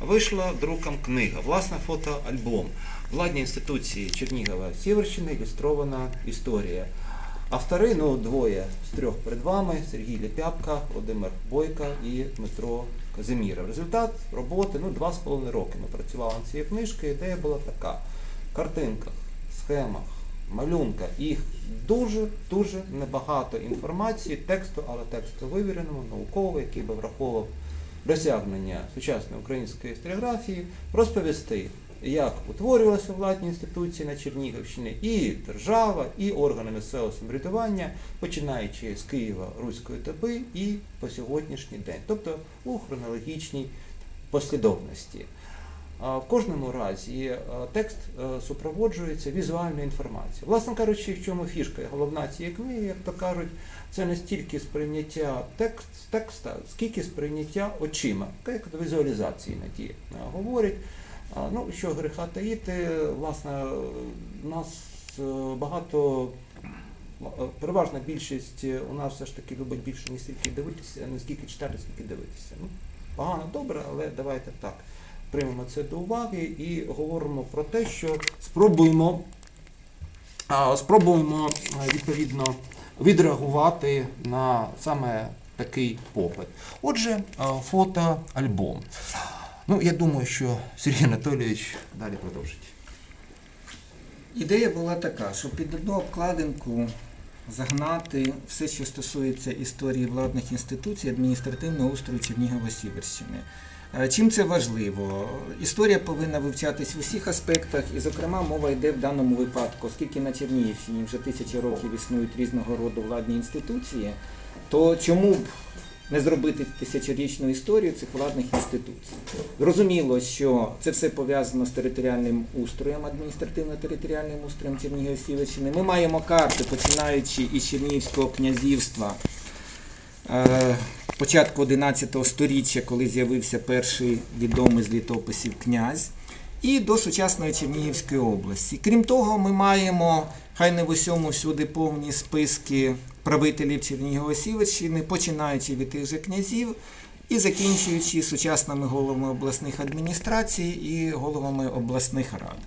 вийшла друком книга, власне фотоальбом. Владні інституції Чернігова Сіверщини ілюстрована історія. Автори, ну, двоє з трьох перед вами: Сергій Ліпяпка, Володимир Бойка і Дмитро Казиміров. Результат роботи ну, два з половиною роки ми працювали над цією книжкою. Ідея була така: в картинках, схемах, малюнках. Їх дуже-дуже небагато інформації, тексту, але тексту вивіреному, наукового, який би враховував досягнення сучасної української історіографії, розповісти, як утворювалися владні інституції на Чернігівщині, і держава, і органи місцевого самоврядування, починаючи з Києва Руської доби і по сьогоднішній день, тобто у хронологічній послідовності. В кожному разі е, текст е, супроводжується візуальною інформацією. Власне кажучи, в чому фішка головна цієї книги, як то кажуть, це не стільки сприйняття текст, текста, скільки сприйняття очима, як до візуалізації Надія е, говорить. А, Ну, що гріха таїти, власне, у нас е, багато, е, переважна більшість е, у нас все ж таки любить більше не стільки дивитися, не скільки читати, скільки дивитися. Ну, погано, добре, але давайте так. Приймемо це до уваги і говоримо про те, що спробуємо, спробуємо відповідно відреагувати на саме такий попит. Отже, фотоальбом. Ну, я думаю, що Сергій Анатолійович далі продовжить. Ідея була така, щоб під одну обкладинку загнати все, що стосується історії владних інституцій, адміністративного устрою Чернігова-Сіверщини. Е, Чим це важливо? Історія повинна вивчатись в усіх аспектах, і, зокрема, мова йде в даному випадку, оскільки на Чернігівщині вже тисячі років існують різного роду владні інституції, то чому б не зробити тисячорічну історію цих владних інституцій? Зрозуміло, що це все пов'язано з територіальним устроєм, адміністративно-територіальним устроєм Чернігів-Сіверщини. Ми маємо карти, починаючи із Чернігівського князівства е, початку 11 століття, коли з'явився перший відомий з літописів князь, і до сучасної Чернігівської області. Крім того, ми маємо хай не в усьому всюди повні списки правителів Чернігова-Сіверщини, починаючи від тих же князів і закінчуючи сучасними головами обласних адміністрацій і головами обласних рад.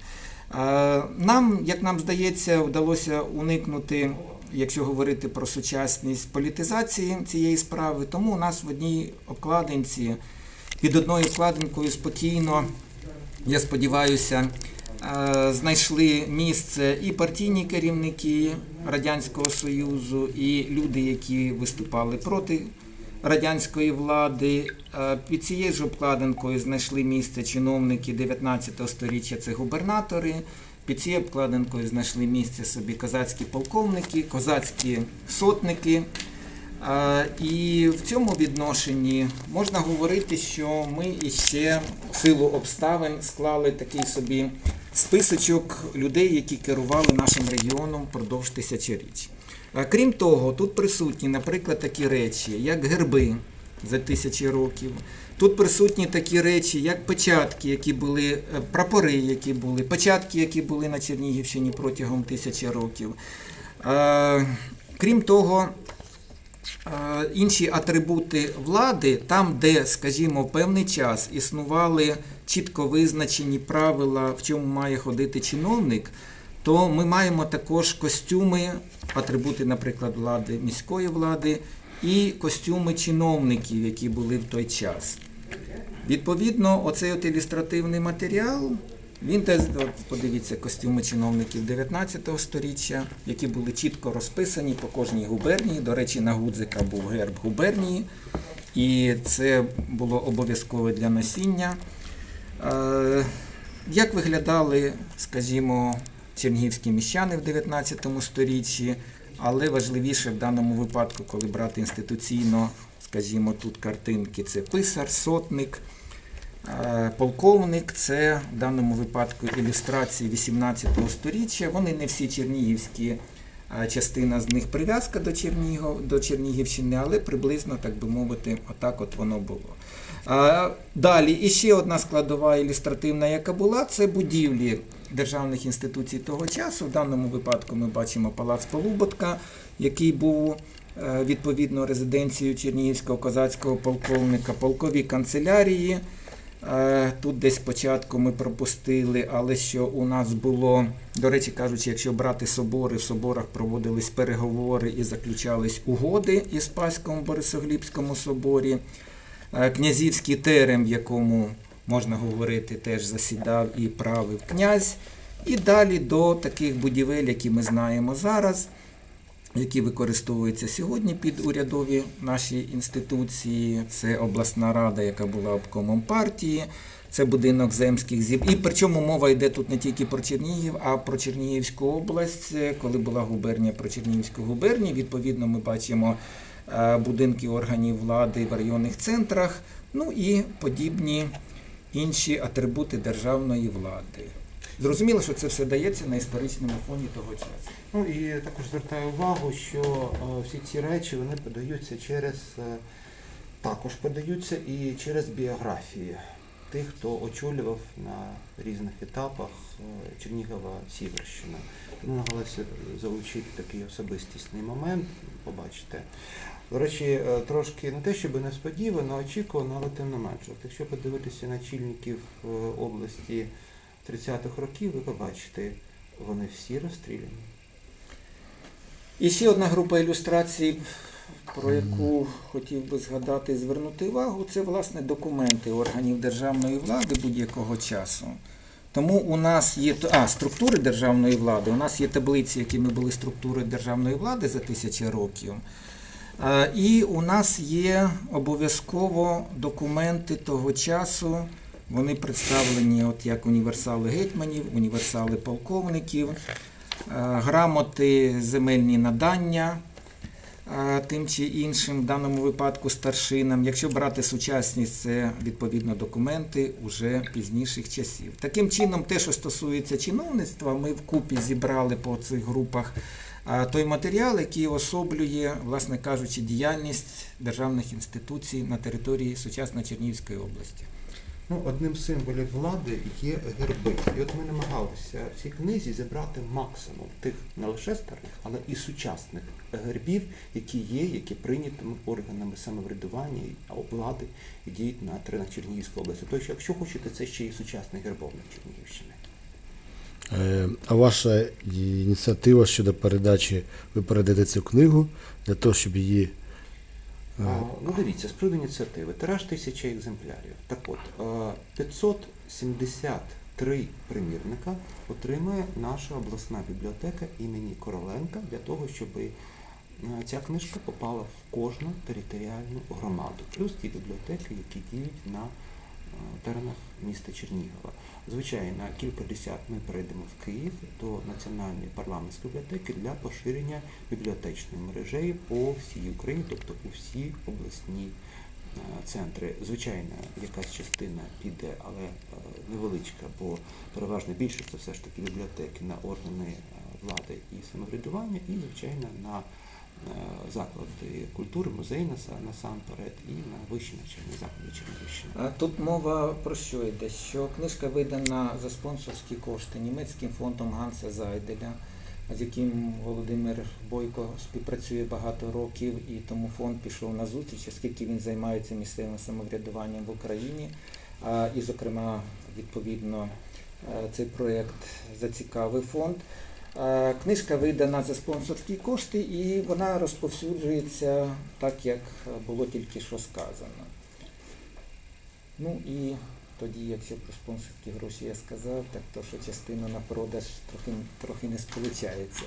Е, Нам, як нам здається, вдалося уникнути, якщо говорити про сучасність політизації цієї справи, тому у нас в одній обкладинці під одною обкладинкою спокійно, я сподіваюся, е, знайшли місце і партійні керівники Радянського Союзу, і люди, які виступали проти радянської влади. Е, Під цією ж обкладинкою знайшли місце чиновники 19 століття, це губернатори. Під цією обкладинкою знайшли місце собі козацькі полковники, козацькі сотники. І в цьому відношенні можна говорити, що ми іще в силу обставин склали такий собі списочок людей, які керували нашим регіоном впродовж тисячоріч. Крім того, тут присутні, наприклад, такі речі, як герби за тисячі років. Тут присутні такі речі, як печатки, які були, е, прапори, які були, печатки, які були на Чернігівщині протягом тисячі років. Е, Крім того, е, інші атрибути влади, там, де, скажімо, в певний час існували чітко визначені правила, в чому має ходити чиновник, то ми маємо також костюми, атрибути, наприклад, влади, міської влади, і костюми чиновників, які були в той час. Відповідно, оцей от ілюстративний матеріал, він теж, подивіться, костюми чиновників 19 століття, які були чітко розписані по кожній губернії. До речі, на гудзика був герб губернії, і це було обов'язкове для носіння. Е, Як виглядали, скажімо, чернігівські міщани в 19 сторіччі, але важливіше в даному випадку, коли брати інституційно, скажімо, тут картинки це писар, сотник, е, полковник, це в даному випадку ілюстрації 18 сторіччя. Вони не всі чернігівські. Частина з них прив'язка до Чернігов, до Чернігівщини, але приблизно, так би мовити, отак от воно було. Далі, і ще одна складова ілюстративна, яка була, це будівлі державних інституцій того часу. В даному випадку ми бачимо палац Полуботка, який був е, відповідно резиденцією Чернігівського козацького полковника, полкові канцелярії, Е, Тут десь спочатку ми пропустили, але що у нас було, до речі кажучи, якщо брати собори, в соборах проводились переговори і заключались угоди із Спаському Борисоглібському соборі. Е, Князівський терем, в якому можна говорити, теж засідав і правив князь. І далі до таких будівель, які ми знаємо зараз, які використовуються сьогодні під урядові наші інституції. Це обласна рада, яка була обкомом партії, це будинок земських зіб. І причому мова йде тут не тільки про Чернігів, а про Чернігівську область. Коли була губернія про Чернігівську губернію, відповідно, ми бачимо е, будинки органів влади в районних центрах, ну і подібні інші атрибути державної влади. Зрозуміло, що це все дається на історичному фоні того часу. Ну і також звертаю увагу, що е, всі ці речі вони подаються через е, також подаються і через біографії тих, хто очолював на різних етапах е, Чернігова Сіверщина. Тому намагалися залучити такий особистісний момент, побачите. До речі, е, трошки не те, щоб несподівано, очікувано, але тим не менше. Якщо подивитися на чільників е, області 30-х років, ви побачите, вони всі розстріляні. І ще одна група ілюстрацій, про яку хотів би згадати і звернути увагу, це власне документи органів державної влади будь-якого часу. Тому у нас є а, структури державної влади. У нас є таблиці, якими були структури державної влади за тисячі років. І у нас є обов'язково документи того часу. Вони представлені от як універсали гетьманів, універсали полковників, грамоти, земельні надання тим чи іншим, в даному випадку старшинам. Якщо брати сучасність, це відповідно документи уже пізніших часів. Таким чином, те, що стосується чиновництва, ми вкупі зібрали по цих групах е, той матеріал, який особлює, власне кажучи, діяльність державних інституцій на території сучасної Чернігівської області. Ну, одним з символів влади є герби. І от ми намагалися в цій книзі зібрати максимум тих не лише старих, але і сучасних гербів, які є, які прийнятими органами самоврядування влади і діють на теренах Чернігівської області. Тобто, якщо хочете, це ще і сучасний гербовник Чернігівщини. Е, А ваша ініціатива щодо передачі, ви передаєте цю книгу для того, щоб її. Е, Ну дивіться, з приводу ініціативи. Тираж тисяча екземплярів. Так от, е, 573 примірника отримає наша обласна бібліотека імені Короленка для того, щоб е, ця книжка попала в кожну територіальну громаду. Плюс ті бібліотеки, які діють на е, теренах міста Чернігова. Звичайно, кілька десят ми перейдемо в Київ до Національної парламентської бібліотеки для поширення бібліотечної мережеї по всій Україні, тобто у всі обласні е, центри. Звичайно, якась частина піде, але е, невеличка, бо переважно більшість це все ж таки бібліотеки на органи е, влади і самоврядування, і, звичайно, на е, заклади культури, наса- насамперед, і на вищі навчальні заклади Чернігівщини. Тут мова про що йде? Що книжка видана за спонсорські кошти німецьким фондом Ганса Зайделя, з яким Володимир Бойко співпрацює багато років, і тому фонд пішов на зустріч, оскільки він займається місцевим самоврядуванням в Україні. І, зокрема, відповідно, е, цей проєкт зацікавив фонд. Е, Книжка видана за спонсорські кошти і вона розповсюджується так, як було тільки що сказано. Ну і тоді, якщо про спонсорські гроші я сказав, так то що частина на продаж трохи, трохи не сполучається.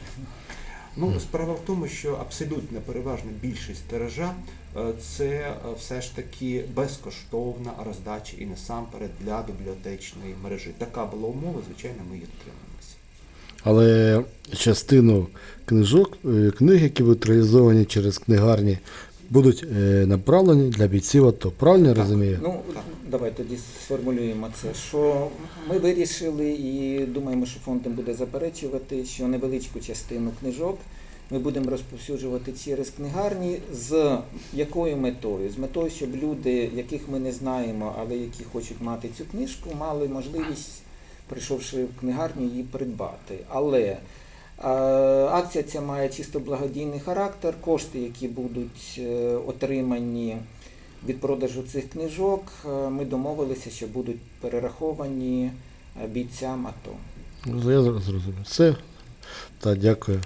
Ну, справа в тому, що абсолютно переважна більшість тиража е, це е, все ж таки безкоштовна роздача і насамперед для бібліотечної мережі. Така була умова, звичайно, ми її дотримуємося. Але частину книжок, е, книг, які будуть реалізовані через книгарні, будуть е, направлені для бійців АТО. Правильно я розумію? Ну, давай тоді сформулюємо це. Що ми вирішили і думаємо, що фонд буде заперечувати, що невеличку частину книжок ми будемо розповсюджувати через книгарні з якою метою? З метою, щоб люди, яких ми не знаємо, але які хочуть мати цю книжку, мали можливість, прийшовши в книгарню, її придбати. Але е, акція ця має чисто благодійний характер. Кошти, які будуть е, отримані від продажу цих книжок е, ми домовилися, що будуть перераховані бійцям АТО. Ну, Я зрозумів. Все. Так, дякую.